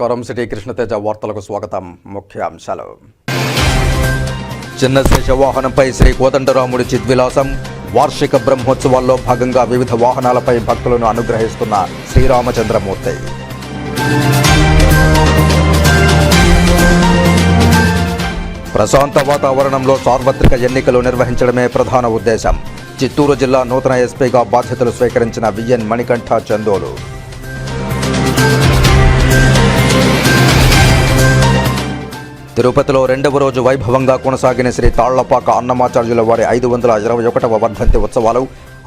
నమస్కారం. సిటీ కృష్ణతేజ వార్తలకు స్వాగతం. ముఖ్యాంశాలు చిన్న శేష వాహనంపై శ్రీ కోదండరాముడి చిద్విలాసం వార్షిక బ్రహ్మోత్సవాల్లో భాగంగా వివిధ వాహనాలపై భక్తులను అనుగ్రహిస్తున్న శ్రీరామచంద్రమూర్తి. ప్రశాంత వాతావరణంలో సార్వత్రిక ఎన్నికలు నిర్వహించడమే ప్రధాన ఉద్దేశం. చిత్తూరు జిల్లా నూతన ఎస్పీగా బాధ్యతలు స్వీకరించిన విఎన్ మణికంఠ చందోలు. తిరుపతిలో రెండవ రోజు వైభవంగా కొనసాగిన శ్రీ తాళ్ళపాక అన్నమాచార్యుల వారి ఐదు వందల ఇరవై ఒకటవ వర్ధంతి ఉత్సవాలు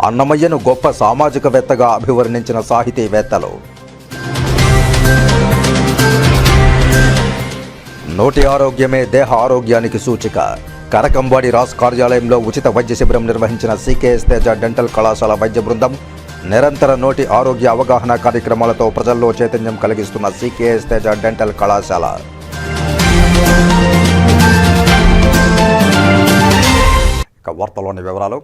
అన్నమయ్యను గొప్ప సామాజికవేత్తగా అభివర్ణించిన సాహితీవేత్తలు. నోటి ఆరోగ్యమే దేహ ఆరోగ్యానికి సూచిక. కరకంబాడి రాస్ కార్యాలయంలో ఉచిత వైద్య శిబిరం నిర్వహించిన సీకేఎస్ తేజ డెంటల్ కళాశాల వైద్య బృందం నిరంతర నోటి ఆరోగ్య అవగాహన కార్యక్రమాలతో ప్రజల్లో చైతన్యం కలిగిస్తున్న సీకేఎస్ తేజ డెంటల్ కళాశాల. ఇక వార్తలోని వివరాలు.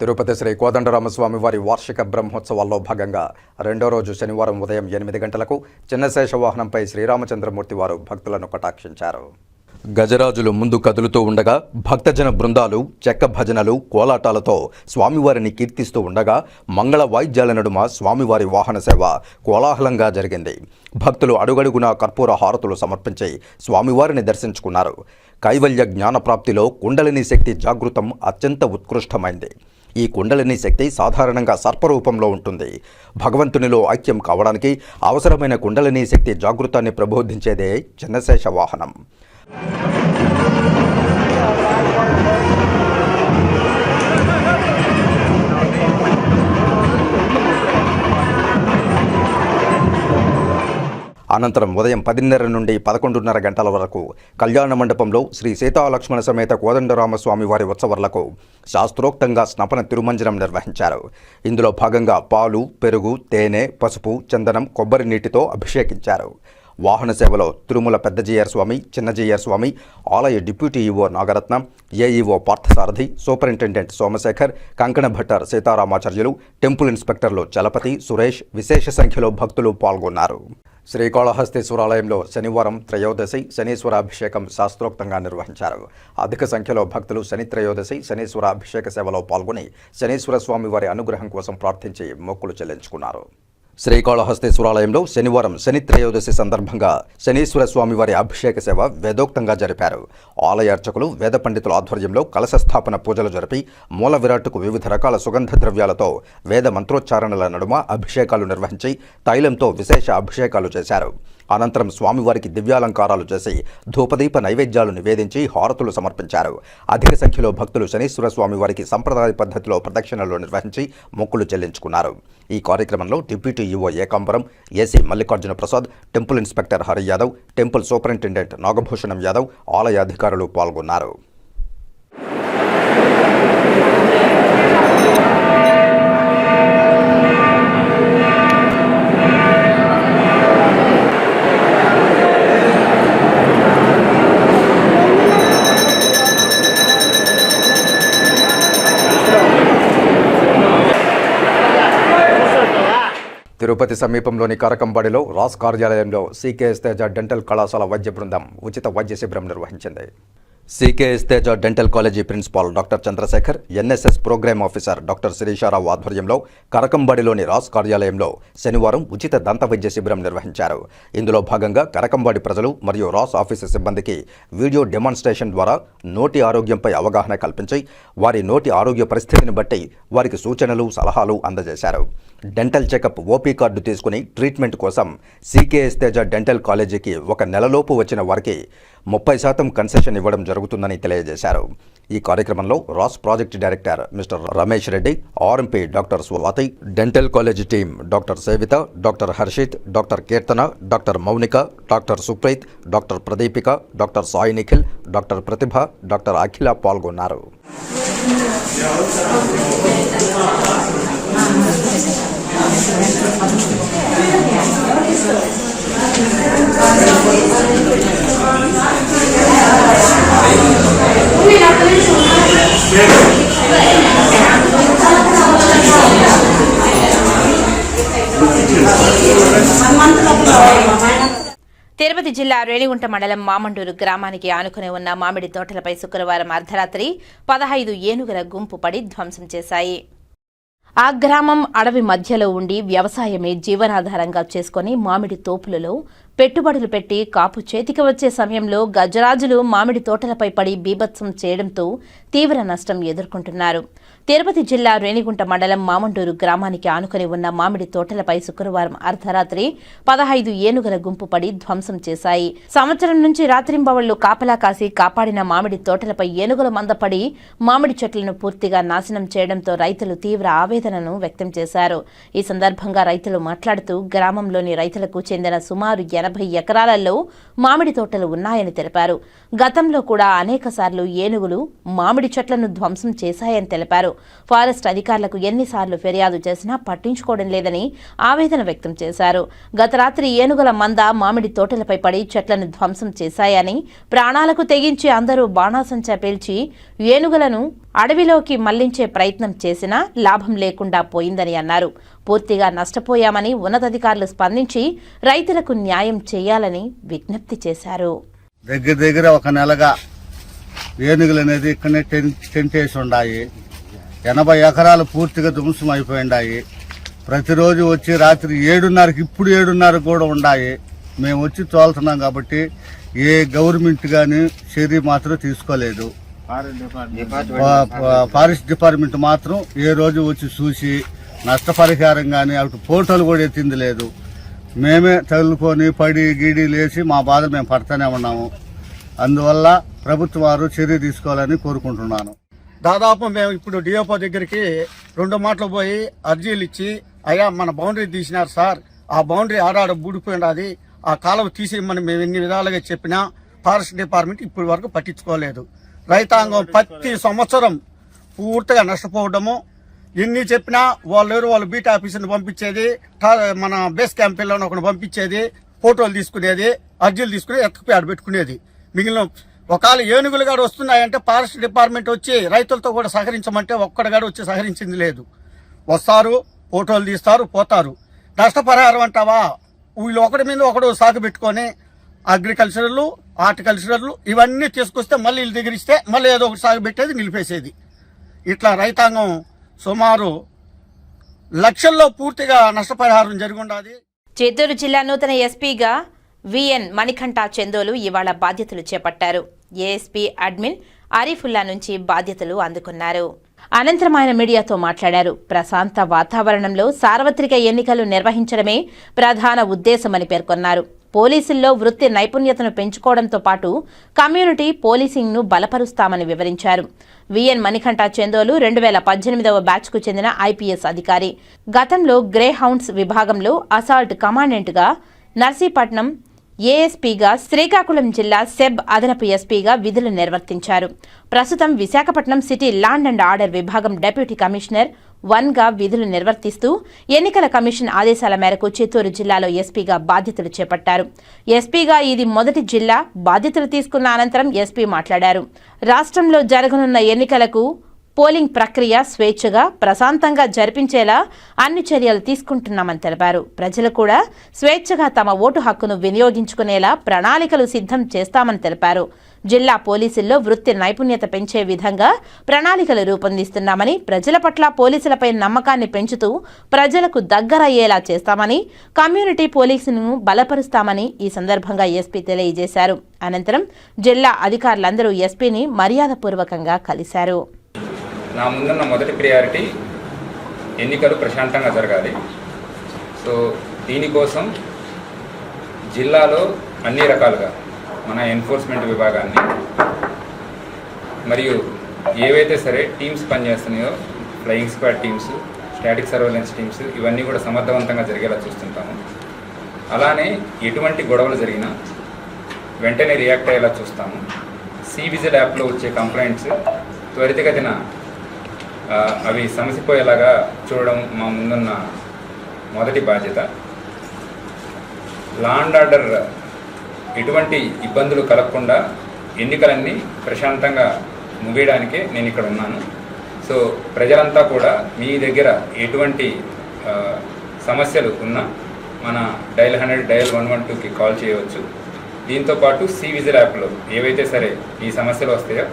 తిరుపతి శ్రీ కోదండరామస్వామి వారి వార్షిక బ్రహ్మోత్సవాల్లో భాగంగా రెండో రోజు శనివారం ఉదయం ఎనిమిది గంటలకు చిన్నశేష వాహనంపై శ్రీరామచంద్రమూర్తి వారు భక్తులను కటాక్షించారు. గజరాజులు ముందు కదులుతూ ఉండగా భక్తజన బృందాలు చెక్క భజనలు కోలాటాలతో స్వామివారిని కీర్తిస్తూ ఉండగా మంగళ వాయిద్యాల నడుమ స్వామివారి వాహన సేవ కోలాహలంగా జరిగింది. భక్తులు అడుగడుగునా కర్పూర హారతులు సమర్పించి స్వామివారిని దర్శించుకున్నారు. కైవల్య జ్ఞానప్రాప్తిలో కుండలిని శక్తి జాగృతం అత్యంత ఉత్కృష్టమైంది. ఈ కుండలిని శక్తి సాధారణంగా సర్పరూపంలో ఉంటుంది. భగవంతునిలో ఐక్యం కావడానికి అవసరమైన కుండలిని శక్తి జాగృతాన్ని ప్రబోధించేదే చిన్నశేష వాహనం. అనంతరం ఉదయం పదిన్నర నుండి పదకొండున్నర గంటల వరకు కళ్యాణ మండపంలో శ్రీ సీతాలక్ష్మణ సమేత కోదండరామస్వామి వారి ఉత్సవాలకు శాస్త్రోక్తంగా స్నపన తిరుమంజనం నిర్వహించారు. ఇందులో భాగంగా పాలు పెరుగు తేనె పసుపు చందనం కొబ్బరి నీటితో అభిషేకించారు. వాహన సేవలో తిరుమల పెద్దజీయర్ స్వామి చిన్నజీయర్ స్వామి ఆలయ deputy EO Nagaratnam AEO Parthasarathi superintendent Somasekhar Kankana Bhattar Seetharamacharyulu temple ఇన్స్పెక్టర్లు Chalapathi Suresh విశేష సంఖ్యలో భక్తులు పాల్గొన్నారు. శ్రీకాళహస్తీశ్వరాలయంలో శనివారం త్రయోదశి శనీశ్వరాభిషేకం శాస్త్రోక్తంగా నిర్వహించారు. అధిక సంఖ్యలో భక్తులు శని త్రయోదశి శనీశ్వరాభిషేక సేవలో పాల్గొని శనీశ్వర స్వామి వారి అనుగ్రహం కోసం ప్రార్థించి మొక్కులు చెల్లించుకున్నారు. శ్రీకాళహస్తీశ్వరాలయంలో శనివారం శని త్రయోదశి సందర్భంగా శనీశ్వర స్వామి వారి అభిషేక సేవ వేదోక్తంగా జరిపారు. ఆలయ అర్చకులు వేద పండితుల ఆధ్వర్యంలో కలశ స్థాపన పూజలు జరిపి మూల విరాట్టుకు వివిధ రకాల సుగంధ ద్రవ్యాలతో వేద మంత్రోచ్చారణల నడుమ అభిషేకాలు నిర్వహించి తైలంతో విశేష అభిషేకాలు చేశారు. అనంతరం స్వామివారికి దివ్యాలంకారాలు చేసి ధూపదీప నైవేద్యాలు నివేదించి హారతులు సమర్పించారు. అధిక సంఖ్యలో భక్తులు శనీశ్వర స్వామి వారికి సంప్రదాయ పద్ధతిలో ప్రదక్షిణలు నిర్వహించి మొక్కులు చెల్లించుకున్నారు. ఈ కార్యక్రమంలో deputy EO Ekambaram AC Mallikarjuna Prasad temple inspector Hari Yadav temple superintendent Nagabhushanam Yadav ఆలయ అధికారులు పాల్గొన్నారు. తిరుపతి సమీపంలోని కారకంబాడిలో రాస్ కార్యాలయంలో సీకేఎస్ తేజ డెంటల్ కళాశాల వైద్య బృందం ఉచిత వైద్య శిబిరం నిర్వహించింది. CK Teja dental college principal doctor Chandrasekhar NSS program officer doctor Shirisha Rao ఆధ్వర్యంలో కరకంబాడిలోని రాస్ కార్యాలయంలో శనివారం ఉచిత దంత వైద్య శిబిరం నిర్వహించారు. ఇందులో భాగంగా కరకంబాడి ప్రజలు మరియు రాస్ ఆఫీసు సిబ్బందికి వీడియో డెమాన్స్ట్రేషన్ ద్వారా నోటి ఆరోగ్యంపై అవగాహన కల్పించి వారి నోటి ఆరోగ్య పరిస్థితిని బట్టి వారికి సూచనలు సలహాలు అందజేశారు. డెంటల్ చెకప్ ఓపీ కార్డు తీసుకుని ట్రీట్మెంట్ కోసం సీకేఎస్ తేజ డెంటల్ కాలేజీకి ఒక నెలలోపు వచ్చిన వారికి ముప్పై శాతం కన్సెషన్ ఇవ్వడం జరుగుతుందని తెలియజేశారు. ఈ కార్యక్రమంలో RASS project director mister Ramesh Reddy RMP doctor Swathi dental college team doctor Sevitha doctor Harshith doctor Keerthana doctor Mounika doctor Supreeth doctor Pradeepika doctor Sai Nikhil doctor Prathibha doctor Akhila పాల్గొన్నారు. తిరుపతి జిల్లా రేణిగుంట మండలం మామండూరు గ్రామానికి ఆనుకుని ఉన్న మామిడి తోటలపై శుక్రవారం అర్ధరాత్రి పదహైదు ఏనుగుల గుంపు పడి ధ్వంసం చేశాయి. ఆ గ్రామం అడవి మధ్యలో ఉండి వ్యవసాయమే జీవనాధారంగా చేసుకుని మామిడి తోపులలో పెట్టుబడులు పెట్టి కాపు చేతికి వచ్చే సమయంలో గజరాజులు మామిడి తోటలపై పడి బీభత్సం చేయడంతో తీవ్ర నష్టం ఎదుర్కొంటున్నారు. తిరుపతి జిల్లా రేణిగుంట మండలం మామండూరు గ్రామానికి ఆనుకొని ఉన్న మామిడి తోటలపై శుక్రవారం అర్ధరాత్రి పదహైదు ఏనుగుల గుంపు పడి ధ్వంసం చేశాయి. సంవత్సరం నుంచి రాత్రింబవళ్ళు కాపలా కాసి కాపాడిన మామిడి తోటలపై ఏనుగుల మందపడి మామిడి చెట్లను పూర్తిగా నాశనం చేయడంతో రైతులు తీవ్ర ఆవేదనను వ్యక్తం చేశారు. ఈ సందర్భంగా రైతులు మాట్లాడుతూ గ్రామంలోని రైతులకు చెందిన సుమారు ఎనభై ఎకరాలలో మామిడి తోటలు ఉన్నాయని తెలిపారు. గతంలో కూడా అనేక ఏనుగులు మామిడి చెట్లను ధ్వంసం చేశాయని తెలిపారు. ఫారెస్ట్ అధికారులకు ఎన్నిసార్లు ఫిర్యాదు చేసినా పట్టించుకోవడం లేదని ఆవేదన వ్యక్తం చేశారు. గత రాత్రి ఏనుగుల మంద మామిడి తోటలపై పడి చెట్లను ధ్వంసం చేశాయని ప్రాణాలకు తెగించి అందరూ బాణాసంచా పేల్చి ఏనుగులను అడవిలోకి మళ్ళించే ప్రయత్నం చేసినా లాభం లేకుండా పోయిందని అన్నారు. పూర్తిగా నష్టపోయామని ఉన్నతాధికారులు స్పందించి రైతులకు న్యాయం చేయాలని విజ్ఞప్తి చేశారు. దగ్గర దగ్గర ఒక నెలగా ఏనుగులు అనేది ఇక్కడనే టెంట్ టెంట్ వేసి ఉన్నాయి ఎనభై ఎకరాలు పూర్తిగా ధ్వంసం అయిపోయిండాయి. ప్రతిరోజు వచ్చి రాత్రి ఏడున్నరకి ఇప్పుడు ఏడున్నర కూడా ఉన్నాయి మేము వచ్చి తోలుతున్నాం కాబట్టి ఏ గవర్నమెంట్ కానీ చర్య మాత్రం తీసుకోలేదు. ఫారెస్ట్ డిపార్ట్మెంట్ మాత్రం ఏ రోజు వచ్చి చూసి నష్టపరిహారం కానీ అటు ఫోటోలు కూడా ఎత్తింది లేదు. మేమే తగులుకొని పడి గీడి లేచి మా బాధ మేము పడుతూనే ఉన్నాము. అందువల్ల ప్రభుత్వం వారు చర్య తీసుకోవాలని కోరుకుంటున్నాను. దాదాపు మేము ఇప్పుడు డిఓపో దగ్గరికి రెండు మాటలు పోయి అర్జీలు ఇచ్చి అయ్యా మన బౌండరీ తీసినారు సార్. ఆ బౌండరీ ఆడాడ బూడిపోయినది ఆ కాలువ తీసేయమని మేము ఎన్ని విధాలుగా చెప్పినా ఫారెస్ట్ డిపార్ట్మెంట్ ఇప్పటి వరకు పట్టించుకోలేదు. రైతాంగం ప్రతి సంవత్సరం పూర్తిగా నష్టపోవడము. ఎన్ని చెప్పినా వాళ్ళు వాళ్ళు బీట్ ఆఫీసర్ని పంపించేది మన బేస్ క్యాంప్ పిల్లని ఒకటి పంపించేది ఫోటోలు తీసుకునేది అర్జీలు తీసుకుని ఎత్తుకుపోయి ఆడబెట్టుకునేది మిగిలిన ఒకవేళ ఏనుగులు గాడు వస్తున్నాయంటే ఫారెస్ట్ డిపార్ట్మెంట్ వచ్చి రైతులతో కూడా సహకరించమంటే ఒక్కడగాడు వచ్చి సహకరించింది లేదు. వస్తారు ఫోటోలు తీస్తారు పోతారు. నష్టపరిహారం అంటావా? వీళ్ళు ఒకటి మీద ఒకడు సాగు పెట్టుకొని అగ్రికల్చరల్ హార్టికల్చరల్ ఇవన్నీ తీసుకొస్తే మళ్ళీ వీళ్ళ దగ్గర ఇస్తే మళ్ళీ ఏదో ఒకటి సాగు పెట్టేది నిలిపేసేది. ఇట్లా రైతాంగం సుమారు లక్షల్లో పూర్తిగా నష్టపరిహారం జరిగి చిత్తూరు జిల్లా నూతన ఎస్పీగా విఎన్ మణికంఠ చందోలు ఇవాళ బాధ్యతలు చేపట్టారు. ఏఎస్పీ అడ్మిన్ ఆరిఫుల్లా నుంచి బాధ్యతలు అందుకున్నారు. అనంతరం ఆయన మీడియాతో మాట్లాడారు. ప్రశాంత వాతావరణంలో సార్వత్రిక ఎన్నికలు నిర్వహించడమే ప్రధాన ఉద్దేశమని పేర్కొన్నారు. పోలీసుల్లో వృత్తి నైపుణ్యతను పెంచుకోవడంతో పాటు కమ్యూనిటీ పోలీసింగ్ను బలపరుస్తామని వివరించారు. విఎన్ మణికంఠ చందోలు రెండు వేల పద్దెనిమిదవ బ్యాచ్కు చెందిన ఐపీఎస్ అధికారి. గతంలో గ్రే హౌండ్స్ విభాగంలో అసాల్ట్ కమాండెంట్గా నర్సీపట్నం ఏఎస్పీగా శ్రీకాకుళం జిల్లా సెబ్ అదనపు ఎస్పీగా విధులు నిర్వర్తించారు. ప్రస్తుతం Visakhapatnam city land and order విభాగం డెప్యూటీ కమిషనర్ వన్గా విధులు నిర్వర్తిస్తూ ఎన్నికల కమిషన్ ఆదేశాల మేరకు చిత్తూరు జిల్లాలో ఎస్పీగా బాధ్యతలు చేపట్టారు. ఎస్పీగా ఇది మొదటి జిల్లా బాధ్యతలు తీసుకున్న అనంతరం ఎస్పీ మాట్లాడారు. రాష్ట్రంలో జరగనున్న ఎన్నికలకు పోలింగ్ ప్రక్రియ స్వేచ్ఛగా ప్రశాంతంగా జరిపించేలా అన్ని చర్యలు తీసుకుంటున్నామని తెలిపారు. ప్రజలు కూడా స్వేచ్ఛగా తమ ఓటు హక్కును వినియోగించుకునేలా ప్రణాళికలు సిద్ధం చేస్తామని తెలిపారు. జిల్లా పోలీసుల్లో వృత్తి నైపుణ్యత పెంచే విధంగా ప్రణాళికలు రూపొందిస్తున్నామని ప్రజల పట్ల పోలీసులపై నమ్మకాన్ని పెంచుతూ ప్రజలకు దగ్గరయ్యేలా చేస్తామని కమ్యూనిటీ పోలీసును బలపరుస్తామని ఈ సందర్భంగా ఎస్పీ తెలియజేశారు. అనంతరం జిల్లా అధికారులందరూ ఎస్పీని మర్యాదపూర్వకంగా కలిశారు. నా ముందున్న మొదటి ప్రియారిటీ ఎన్నికలు ప్రశాంతంగా జరగాలి. సో దీనికోసం జిల్లాలో అన్ని రకాలుగా మన ఎన్ఫోర్స్మెంట్ విభాగాన్ని మరియు ఏవైతే సరే teams పనిచేస్తున్నాయో flying squad teams static surveillance teams ఇవన్నీ కూడా సమర్థవంతంగా జరిగేలా చూస్తుంటాము. అలానే ఎటువంటి గొడవలు జరిగినా వెంటనే రియాక్ట్ అయ్యేలా చూస్తాము. సి విజిల్ యాప్లో వచ్చే కంప్లైంట్స్ త్వరితగతిన అవి సమసిపోయేలాగా చూడడం మా ముందున్న మొదటి బాధ్యత. లా అండ్ ఆర్డర్ ఎటువంటి ఇబ్బందులు కలగకుండా ఎన్నికలన్నీ ప్రశాంతంగా ముగియడానికే నేను ఇక్కడ ఉన్నాను. సో ప్రజలంతా కూడా మీ దగ్గర ఎటువంటి సమస్యలు ఉన్నా మన dial hundred dial one one టూకి కాల్ చేయవచ్చు. దీంతో పాటు సి విజిల్ యాప్లో ఏవైతే సరే ఈ సమస్యలు వస్తాయో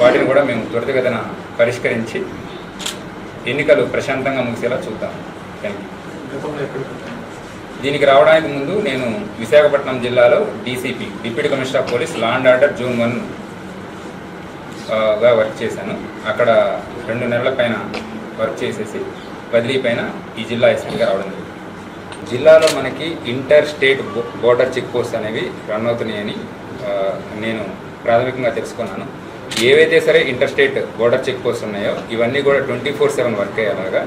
వాటిని కూడా మేము త్వరితగతిన పరిష్కరించి ఎన్నికలు ప్రశాంతంగా ముగిసేలా చూద్దాం. థ్యాంక్ దీనికి రావడానికి ముందు నేను విశాఖపట్నం జిల్లాలో DCP deputy commissioner of police law and order zone వన్గా వర్క్ చేశాను. అక్కడ రెండు నెలల పైన వర్క్ చేసేసి బదిలీ పైన ఈ జిల్లా ఎస్పీగా రావడం జరిగింది. జిల్లాలో మనకి inter state border check post అనేవి రన్ అవుతున్నాయని నేను ప్రాథమికంగా తెలుసుకున్నాను. ఏవైతే సరే inter state border check post ఉన్నాయో ఇవన్నీ కూడా ట్వంటీ ఫోర్ సెవెన్ వర్క్ అయ్యేలాగా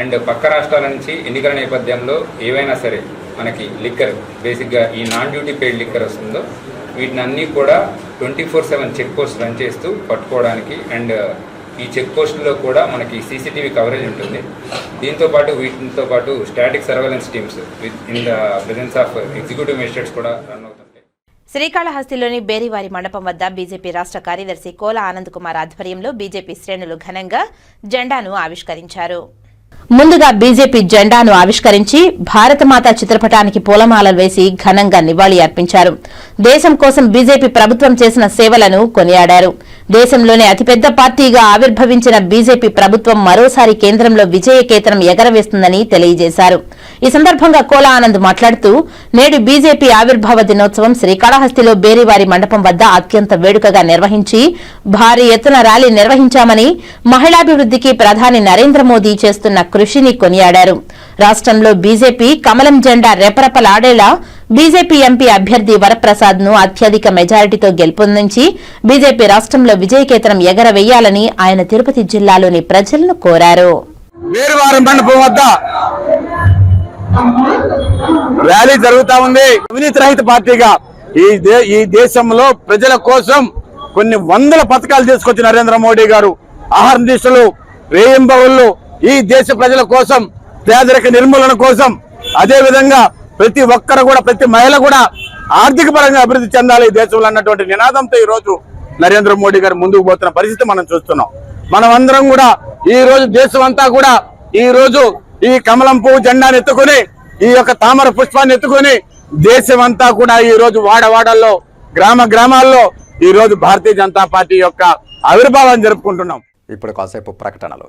అండ్ పక్క రాష్ట్రాల నుంచి ఎన్నికల నేపథ్యంలో ఏవైనా సరే మనకి లిక్కర్ బేసిక్గా ఈ నాన్ డ్యూటీ పెయిడ్ లిక్కర్ వస్తుందో వీటిని అన్నీ కూడా twenty four seven check post run చేస్తూ పట్టుకోవడానికి అండ్ ఈ చెక్ పోస్టులో కూడా మనకి సీసీటీవీ కవరేజ్ ఉంటుంది. దీంతో పాటు వీటితో పాటు static surveillance teams with in the presence of executive magistrates కూడా రన్ అవుతాయి శ్రీకాళహస్తిలోని బేరివారి మండపం వద్ద బీజేపీ రాష్ట్ర కార్యదర్శి కోల ఆనంద్ కుమార్ ఆధ్వర్యంలో బీజేపీ శ్రేణులు ఘనంగా జెండాను ఆవిష్కరించారు. ముందుగా బీజేపీ జెండాను ఆవిష్కరించి భారతమాత చిత్రపటానికి పూలమాలలు వేసి ఘనంగా నివాళి అర్పించారు. దేశం కోసం బీజేపీ ప్రభుత్వం చేసిన సేవలను కొనియాడారు. దేశంలోనే అతిపెద్ద పార్టీగా ఆవిర్భవించిన బీజేపీ ప్రభుత్వం మరోసారి కేంద్రంలో విజయకేతనం ఎగరవేస్తుందని తెలియజేశారు. ఈ సందర్భంగా కోలా ఆనంద్ మాట్లాడుతూ నేడు బీజేపీ ఆవిర్భావ దినోత్సవం శ్రీకాళహస్తిలో బేరివారి మండపం వద్ద అత్యంత వేడుకగా నిర్వహించి భారీ ఎత్తున ర్యాలీ నిర్వహించామని మహిళాభివృద్ధికి ప్రధాని నరేంద్ర మోదీ చేస్తున్న కృషిని కొనియాడారు. రాష్ట్రంలో బీజేపీ కమలం జెండా రెపరెపలాడేలా బీజేపీ ఎంపీ అభ్యర్థి వరప్రసాద్ను అత్యధిక మెజారిటీతో గెలుపొందించి బీజేపీ రాష్ట్రంలో విజయకేతనం ఎగరవేయాలని ఆయన తిరుపతి జిల్లాలోని ప్రజలను కోరారు. ర్యాలీ జరుగుతా ఉంది. అవినీతి రహిత పార్టీగా ఈ ఈ దేశంలో ప్రజల కోసం కొన్ని వందల పథకాలు తీసుకొచ్చి నరేంద్ర మోడీ గారు ఆహార దిశలు రేయింబవుళ్ళు ఈ దేశ ప్రజల కోసం పేదరిక నిర్మూలన కోసం అదేవిధంగా ప్రతి ఒక్కరు కూడా ప్రతి మహిళ కూడా ఆర్థిక పరంగా అభివృద్ధి చెందాలి ఈ దేశంలో అన్నటువంటి నినాదంతో ఈ రోజు నరేంద్ర మోడీ గారు ముందుకు పోతున్న పరిస్థితి మనం చూస్తున్నాం. మనం అందరం కూడా ఈ రోజు దేశం అంతా కూడా ఈ రోజు ఈ కమలం పువ్వు జెండాను ఎత్తుకొని ఈ యొక్క తామర పుష్పాన్ని ఎత్తుకొని దేశం అంతా కూడా ఈ రోజు వాడవాడల్లో గ్రామ గ్రామాల్లో ఈ రోజు భారతీయ జనతా పార్టీ యొక్క ఆవిర్భావాన్ని జరుపుకుంటున్నాం. ఇప్పుడు కాసేపు ప్రకటనలు.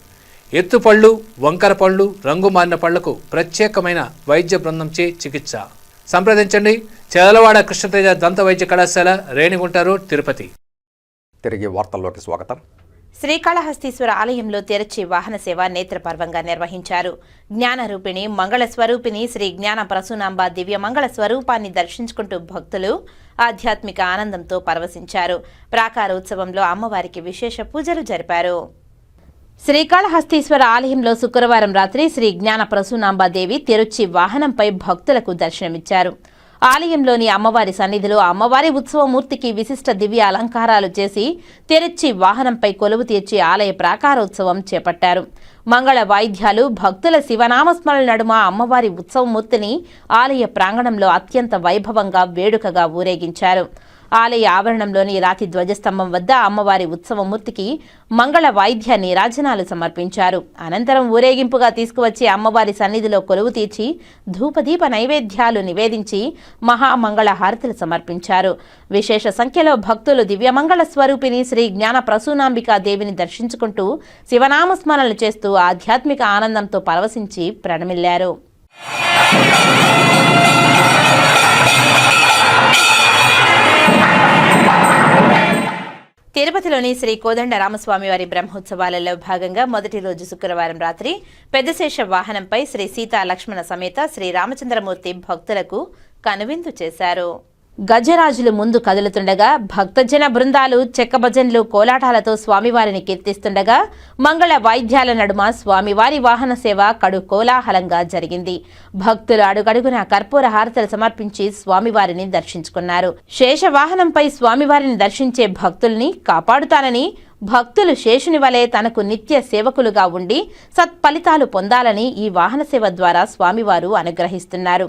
ఎత్తుపళ్ళు వంకర పళ్ళు రంగు మారిన పళ్ళకు ప్రత్యేకమైన వైద్య బృందంచే చికిత్స. సంప్రదించండి. చెదలవాడ కృష్ణతేజ దంత వైద్య కళాశాల రేణిగుంట రోడ్ తిరుపతి. తిరిగి వార్తల్లోకి స్వాగతం. శ్రీకాళహస్తీశ్వర ఆలయంలో తెరచి వాహన సేవ నేత్రపర్వంగా నిర్వహించారు. జ్ఞాన రూపిణి మంగళ స్వరూపిణి శ్రీ జ్ఞాన ప్రసూనాంబ దివ్య మంగళ స్వరూపాన్ని దర్శించుకుంటూ భక్తులు ఆధ్యాత్మిక ఆనందంతో పరవశించారు. ప్రాకారోత్సవంలో అమ్మవారికి విశేష పూజలు జరిపారు. శ్రీకాళహస్తీశ్వర ఆలయంలో శుక్రవారం రాత్రి శ్రీ జ్ఞాన ప్రసూనాంబాదేవి తిరుచి వాహనంపై భక్తులకు దర్శనమిచ్చారు. ఆలయంలోని అమ్మవారి సన్నిధిలో అమ్మవారి ఉత్సవమూర్తికి విశిష్ట దివ్య అలంకారాలు చేసి తెరిచి వాహనంపై కొలువు తీర్చి ఆలయ ప్రాకారోత్సవం చేపట్టారు. మంగళ వాయిద్యాలు భక్తుల శివనామస్మరణ నడుమ అమ్మవారి ఉత్సవమూర్తిని ఆలయ ప్రాంగణంలో అత్యంత వైభవంగా వేడుకగా ఊరేగించారు. ఆలయ ఆవరణంలోని రాతి ధ్వజస్తంభం వద్ద అమ్మవారి ఉత్సవమూర్తికి మంగళ వాయిద్య నీరాజనాలు సమర్పించారు. అనంతరం ఊరేగింపుగా తీసుకువచ్చి అమ్మవారి సన్నిధిలో కొలువు తీర్చి ధూపదీప నైవేద్యాలు నివేదించి మహామంగళ హారతులు సమర్పించారు. విశేష సంఖ్యలో భక్తులు దివ్యమంగళ స్వరూపిణి శ్రీ జ్ఞాన ప్రసూనాంబికా దేవిని దర్శించుకుంటూ శివనామస్మరణలు చేస్తూ ఆధ్యాత్మిక ఆనందంతో పరవశించి ప్రణమిల్లారు. తిరుపతిలోని శ్రీ కోదండ రామస్వామి వారి బ్రహ్మోత్సవాలలో భాగంగా మొదటి రోజు శుక్రవారం రాత్రి పెద్దశేష వాహనంపై శ్రీ సీతా లక్ష్మణ సమేత శ్రీ రామచంద్రమూర్తి భక్తులకు కనువిందు చేశారు. గజరాజులు ముందు కదులుతుండగా భక్తజన బృందాలు చెక్కభజన్లు కోలాటాలతో స్వామివారిని కీర్తిస్తుండగా మంగళ వాయిద్యాల నడుమ స్వామివారి వాహన సేవ కడు కోలాహలంగా జరిగింది. భక్తులు అడుగడుగున కర్పూర హారతలు సమర్పించి స్వామివారిని దర్శించుకున్నారు. శేషవాహనంపై స్వామివారిని దర్శించే భక్తుల్ని కాపాడుతానని భక్తులు శేషుని వలె తనకు నిత్య సేవకులుగా ఉండి సత్ఫలితాలు పొందాలని ఈ వాహన సేవ ద్వారా స్వామివారు అనుగ్రహిస్తున్నారు.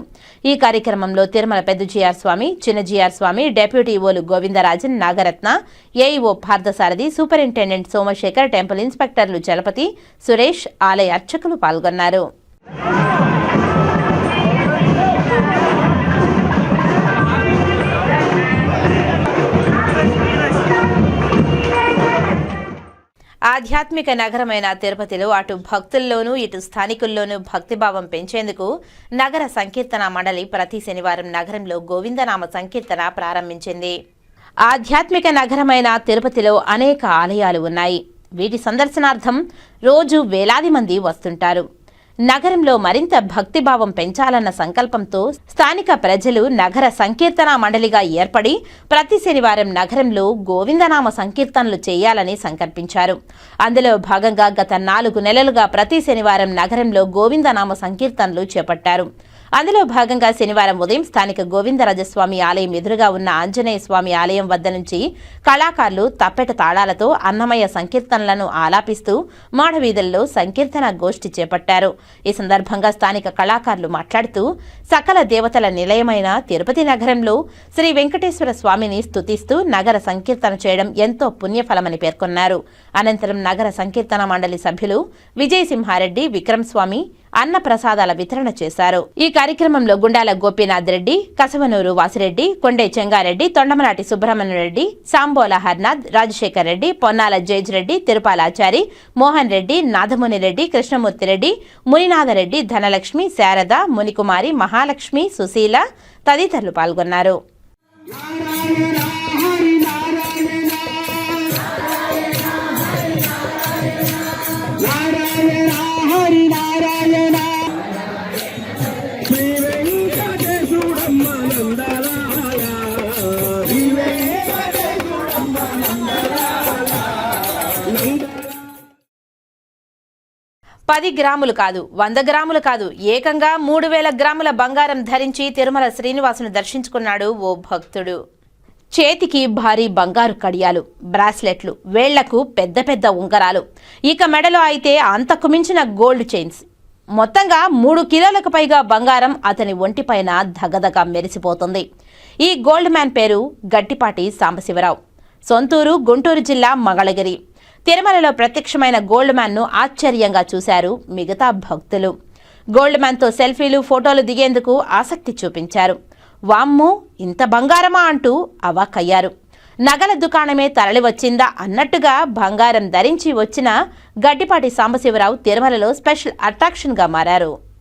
ఈ కార్యక్రమంలో తిరుమల పెద్ద జిఆర్ స్వామి చిన్న జిఆర్ స్వామి డెప్యూటీ ఓలు Govindarajan Nagaratna AEO Parthasarathi superintendent Somasekhar temple ఇన్స్పెక్టర్లు Chalapathi Suresh ఆలయ అర్చకులు పాల్గొన్నారు. ఆధ్యాత్మిక నగరమైన తిరుపతిలో అటు భక్తుల్లోనూ ఇటు స్థానికుల్లోనూ భక్తిభావం పెంచేందుకు నగర సంకీర్తన మండలి ప్రతి శనివారం నగరంలో గోవిందనామ సంకీర్తన ప్రారంభించింది. ఆధ్యాత్మిక నగరమైన తిరుపతిలో అనేక ఆలయాలు ఉన్నాయి. వీటి సందర్శనార్థం రోజు వేలాది మంది వస్తుంటారు. నగరంలో మరింత భక్తిభావం పెంచాలన్న సంకల్పంతో స్థానిక ప్రజలు నగర సంకీర్తన మండలిగా ఏర్పడి ప్రతి శనివారం నగరంలో గోవిందనామ సంకీర్తనలు చేయాలని సంకల్పించారు. అందులో భాగంగా గత నాలుగు నెలలుగా ప్రతి శనివారం నగరంలో గోవిందనామ సంకీర్తనలు చేపట్టారు. అందులో భాగంగా శనివారం ఉదయం స్థానిక గోవిందరాజస్వామి ఆలయం ఎదురుగా ఉన్న ఆంజనేయ స్వామి ఆలయం వద్ద నుంచి కళాకారులు తప్పెట తాళాలతో అన్నమయ్య సంకీర్తనలను ఆలాపిస్తూ మాడవీధుల్లో సంకీర్తన గోష్ఠి చేపట్టారు. ఈ సందర్భంగా స్థానిక కళాకారులు మాట్లాడుతూ సకల దేవతల నిలయమైన తిరుపతి నగరంలో శ్రీ వెంకటేశ్వర స్వామిని స్తుతిస్తూ నగర సంకీర్తన చేయడం ఎంతో పుణ్యఫలమని పేర్కొన్నారు. అనంతరం నగర సంకీర్తన మండలి సభ్యులు విజయసింహారెడ్డి విక్రమ్ స్వామి అన్న ప్రసాదాల వితరణ చేశారు. ఈ కార్యక్రమంలో గుండాల గోపీనాథ్ రెడ్డి కసవనూరు వాసిరెడ్డి కొండే చెంగారెడ్డి తొండమనాటి సుబ్రహ్మణ్య రెడ్డి సాంబోల హర్నాథ్ రాజశేఖర్ రెడ్డి పొన్నాల జైజ్ రెడ్డి తిరుపాలాచారి మోహన్ రెడ్డి నాథముని రెడ్డి కృష్ణమూర్తి రెడ్డి మునినాథరెడ్డి ధనలక్ష్మి శారద మునికుమారి మహాలక్ష్మి సుశీల తదితరులు పాల్గొన్నారు. పది గ్రాములు కాదు వంద గ్రాములు కాదు ఏకంగా మూడు వేల గ్రాముల బంగారం ధరించి తిరుమల శ్రీనివాసును దర్శించుకున్నాడు ఓ భక్తుడు. చేతికి భారీ బంగారు కడియాలు బ్రాస్లెట్లు వేళ్ళకు పెద్ద పెద్ద ఉంగరాలు. ఇక మెడలో అయితే అంతకు మించిన గోల్డ్ చైన్స్. మొత్తంగా మూడు కిలోలకు పైగా బంగారం అతని ఒంటిపైన ధగధగ మెరిసిపోతుంది. ఈ గోల్డ్ మ్యాన్ పేరు గట్టిపాటి సాంబశివరావు. సొంతూరు గుంటూరు జిల్లా మంగళగిరి. తిరుమలలో ప్రత్యక్షమైన గోల్డ్ మ్యాన్ను ఆశ్చర్యంగా చూశారు మిగతా భక్తులు. గోల్డ్ మ్యాన్తో సెల్ఫీలు ఫోటోలు దిగేందుకు ఆసక్తి చూపించారు. వామ్ము ఇంత బంగారమా అంటూ అవాక్కయ్యారు. నగల దుకాణమే తరలి వచ్చిందా అన్నట్టుగా బంగారం ధరించి వచ్చిన గడ్డిపాటి సాంబశివరావు తిరుమలలో స్పెషల్ అట్రాక్షన్గా మారారు.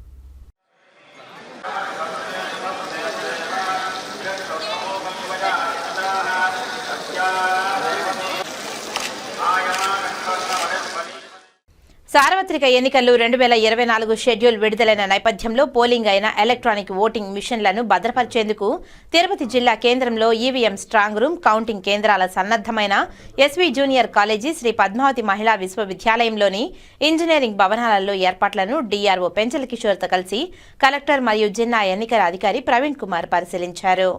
సార్వత్రిక ఎన్నికలు రెండు వేల ఇరవై నాలుగు షెడ్యూల్ విడుదలైన నేపథ్యంలో పోలింగ్ అయిన ఎలక్ట్రానిక్ ఓటింగ్ మిషన్లను భద్రపరిచేందుకు తిరుపతి జిల్లా కేంద్రంలో ఈవీఎం స్ట్రాంగ్ రూమ్ కౌంటింగ్ కేంద్రాల సన్నద్దమైన SV junior college Shri Padmavathi Mahila విశ్వవిద్యాలయంలోని engineering భవనాలలో ఏర్పాట్లను డీఆర్ఓ పెంచల కిషోర్తో కలిసి కలెక్టర్ మరియు జిల్లా ఎన్నికల అధికారి ప్రవీణ్ కుమార్ పరిశీలించారు.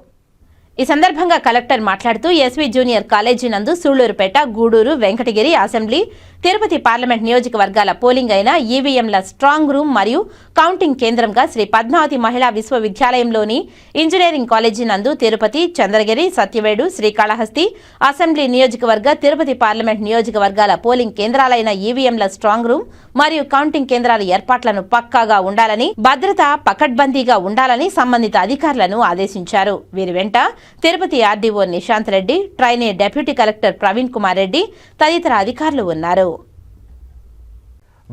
ఈ సందర్భంగా కలెక్టర్ మాట్లాడుతూ ఎస్వి జూనియర్ కాలేజీ నందు సూళ్ళూరుపేట గూడూరు వెంకటగిరి అసెంబ్లీ తిరుపతి పార్లమెంట్ నియోజకవర్గాల పోలింగ్ అయిన ఈవీఎంల స్ట్రాంగ్ రూమ్ మరియు కౌంటింగ్ కేంద్రంగా శ్రీ పద్మావతి మహిళా విశ్వవిద్యాలయంలోని ఇంజనీరింగ్ కాలేజీ నందు తిరుపతి చంద్రగిరి సత్యవేడు శ్రీకాళహస్తి అసెంబ్లీ నియోజకవర్గ తిరుపతి పార్లమెంట్ నియోజకవర్గాల పోలింగ్ కేంద్రాలైన ఈవీఎంల స్ట్రాంగ్ రూమ్ మరియు కౌంటింగ్ కేంద్రాల ఏర్పాట్లను పక్కాగా ఉండాలని భద్రత పకడ్బందీగా ఉండాలని సంబంధిత అధికారులను ఆదేశించారు. వీరి వెంట Tirupati RDO Nishanth Reddy trainee deputy collector Praveen Kumar Reddy తదితర అధికారులు ఉన్నారు.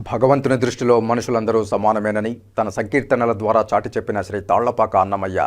భగవంతుని దృష్టిలో మనుషులందరూ సమానమేనని తన సంకీర్తనల ద్వారా చాటి చెప్పిన శ్రీ తాళ్ళపాక అన్నమయ్య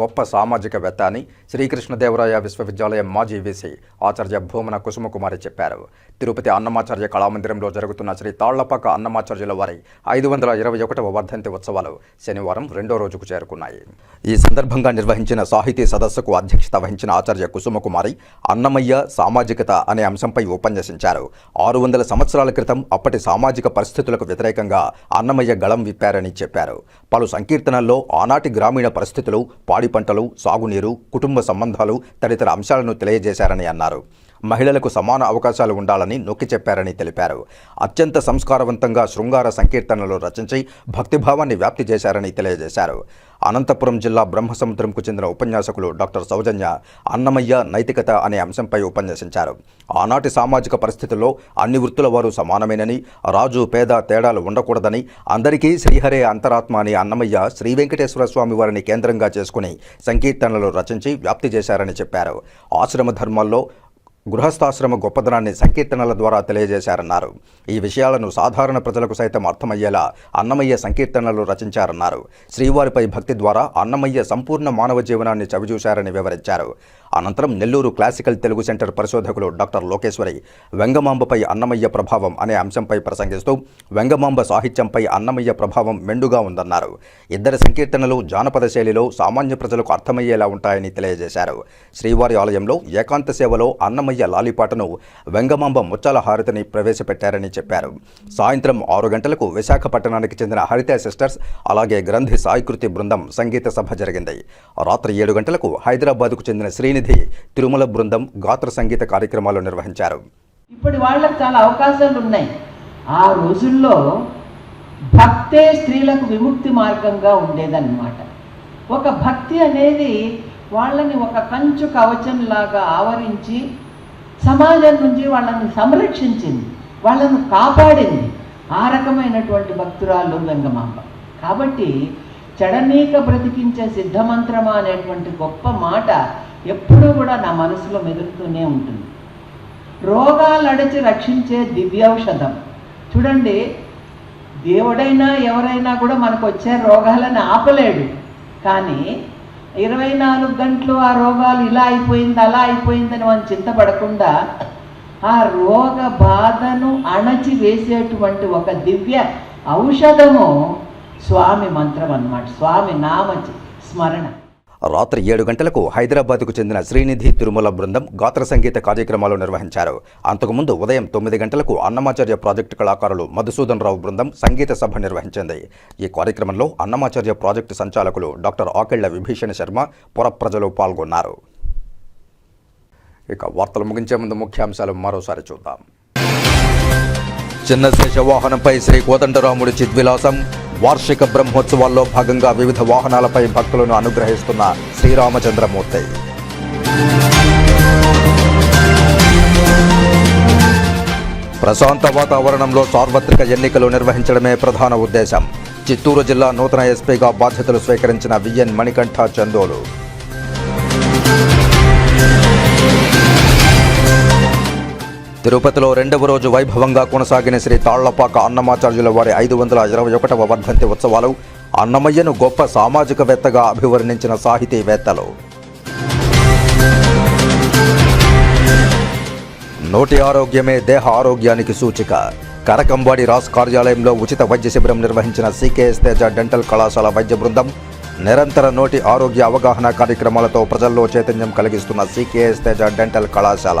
గొప్ప సామాజికవేత్త అని శ్రీకృష్ణదేవరాయ విశ్వవిద్యాలయం మాజీ వీసీ ఆచార్య భూమన కుసుమకుమారి చెప్పారు. తిరుపతి అన్నమాచార్య కళామందిరంలో జరుగుతున్న శ్రీ తాళ్ళపాక అన్నమాచార్యుల వారి ఐదు వందల ఇరవై ఒకటవ వర్ధంతి ఉత్సవాలు శనివారం రెండో రోజుకు చేరుకున్నాయి. ఈ సందర్భంగా నిర్వహించిన సాహితీ సదస్సుకు అధ్యక్షత వహించిన ఆచార్య కుసుమకుమారి అన్నమయ్య సామాజికత అనే అంశంపై ఉపన్యసించారు. ఆరు వందల సంవత్సరాల క్రితం అప్పటి సామాజిక పరిస్థితి పరిస్థితులకు వ్యతిరేకంగా అన్నమయ్య గళం విప్పారని చెప్పారు. పలు సంకీర్తనల్లో ఆనాటి గ్రామీణ పరిస్థితులు పాడి పంటలు సాగునీరు కుటుంబ సంబంధాలు తదితర అంశాలను తెలియజేశారని అన్నారు. మహిళలకు సమాన అవకాశాలు ఉండాలని నొక్కి చెప్పారని తెలిపారు. అత్యంత సంస్కారవంతంగా శృంగార సంకీర్తనలు రచించి భక్తిభావాన్ని వ్యాప్తి చేశారని తెలియజేశారు. అనంతపురం జిల్లా బ్రహ్మసముద్రంకు చెందిన ఉపన్యాసకులు డాక్టర్ సౌజన్య అన్నమయ్య నైతికత అనే అంశంపై ఉపన్యసించారు. ఆనాటి సామాజిక పరిస్థితుల్లో అన్ని వృత్తుల వారు సమానమేనని రాజు పేద తేడాలు ఉండకూడదని అందరికీ శ్రీహరే అంతరాత్మ అని అన్నమయ్య శ్రీ వెంకటేశ్వర స్వామి వారిని కేంద్రంగా చేసుకుని సంకీర్తనలు రచించి వ్యాప్తి చేశారని చెప్పారు. ఆశ్రమ ధర్మాల్లో గృహస్థాశ్రమ గొప్పదనాన్ని సంకీర్తనల ద్వారా తెలియజేశారన్నారు. ఈ విషయాలను సాధారణ ప్రజలకు సైతం అర్థమయ్యేలా అన్నమయ్య సంకీర్తనలు రచించారన్నారు. శ్రీవారిపై భక్తి ద్వారా అన్నమయ్య సంపూర్ణ మానవ జీవనాన్ని చవిచూశారని వివరించారు. అనంతరం నెల్లూరు క్లాసికల్ తెలుగు సెంటర్ పరిశోధకులు డాక్టర్ లోకేశ్వరి వెంగమాంబపై అన్నమయ్య ప్రభావం అనే అంశంపై ప్రసంగిస్తూ వెంగమాంబ సాహిత్యంపై అన్నమయ్య ప్రభావం మెండుగా ఉందన్నారు. ఇద్దరి సంకీర్తనలు జానపద శైలిలో సామాన్య ప్రజలకు అర్థమయ్యేలా ఉంటాయని తెలియజేశారు. శ్రీవారి ఆలయంలో ఏకాంత సేవలో అన్నమయ్య లాలిపాటను వెంగమాంబ ముచ్చాల హారతిని ప్రవేశపెట్టారని చెప్పారు. సాయంత్రం ఆరు గంటలకు విశాఖపట్టణానికి చెందిన హరిత సిస్టర్స్ అలాగే గ్రంథి సాయికృతి బృందం సంగీత సభ జరిగింది. రాత్రి ఏడు గంటలకు హైదరాబాద్కు చెందిన ప్రతినిధి తిరుమల బృందం గాత్ర సంగీత కార్యక్రమాలు నిర్వహించారు. ఇప్పటి వాళ్ళకి చాలా అవకాశాలు ఉన్నాయి. ఆ రోజుల్లో భక్తే స్త్రీలకు విముక్తి మార్గంగా ఉండేదన్నమాట. ఒక భక్తి అనేది వాళ్ళని ఒక కంచు కవచంలాగా ఆవరించి సమాజం నుంచి వాళ్ళని సంరక్షించింది వాళ్ళను కాపాడింది ఆ రకమైనటువంటి భక్తురాలు వెంగమాంబ కాబట్టి చడనీక బ్రతికించే సిద్ధమంత్రమా అనేటువంటి గొప్ప మాట ఎప్పుడూ కూడా నా మనసులో మెదులుతూనే ఉంటుంది. రోగాలు అడిచి రక్షించే దివ్యౌషధం. చూడండి దేవుడైనా ఎవరైనా కూడా మనకు వచ్చే రోగాలను ఆపలేడు. కానీ ఇరవై నాలుగు గంటలు ఆ రోగాలు ఇలా అయిపోయింది అలా అయిపోయిందని మనం చింతపడకుండా ఆ రోగ బాధను అణచి వేసేటువంటి ఒక దివ్య ఔషధము స్వామి మంత్రం అన్నమాట. స్వామి నామ స్మరణ. రాత్రి ఏడు గంటలకు హైదరాబాద్కు చెందిన శ్రీనిధి తిరుమల బృందం గాత్ర సంగీత కార్యక్రమాలు నిర్వహించారు. అంతకుముందు ఉదయం తొమ్మిది గంటలకు అన్నమాచార్య ప్రాజెక్టు కళాకారులు మధుసూదన్ రావు బృందం సంగీత సభ నిర్వహించింది. ఈ కార్యక్రమంలో అన్నమాచార్య ప్రాజెక్టు సంచాలకులు డాక్టర్ ఆకెళ్ళ విభీషణ శర్మ పురప్రజలు పాల్గొన్నారు. ఇక వార్తలు ముగించే ముందు ముఖ్యాంశాలు మరోసారి చూద్దాం. చిన్న శేష వాహనంపై శ్రీ కోదండరాముడి చిద్విలాసం వార్షిక బ్రహ్మోత్సవాల్లో భాగంగా వివిధ వాహనాలపై భక్తులను అనుగ్రహిస్తున్న శ్రీరామచంద్రమూర్తి. ప్రశాంత వాతావరణంలో సార్వత్రిక ఎన్నికలు నిర్వహించడమే ప్రధాన ఉద్దేశం. చిత్తూరు జిల్లా నూతన ఎస్పీగా బాధ్యతలు స్వీకరించిన విఎన్ మణికంఠ చందోలు. తిరుపతిలో రెండవ రోజు వైభవంగా కొనసాగిన శ్రీ తాళ్ళపాక అన్నమాచార్యుల వారి ఐదు వందల ఇరవై ఒకటవ వర్ధంతి ఉత్సవాలు అన్నమయ్యను గొప్ప సామాజికవేత్తగా అభివర్ణించిన సాహితీవేత్తలు. నోటి ఆరోగ్యమే దేహ ఆరోగ్యానికి సూచిక. కరకంబాడి రాస్ కార్యాలయంలో ఉచిత వైద్య శిబిరం నిర్వహించిన సీకేఎస్ తేజ డెంటల్ కళాశాల వైద్య బృందం నిరంతర నోటి ఆరోగ్య అవగాహన కార్యక్రమాలతో ప్రజల్లో చైతన్యం కలిగిస్తున్న సీకేఎస్ తేజ డెంటల్ కళాశాల.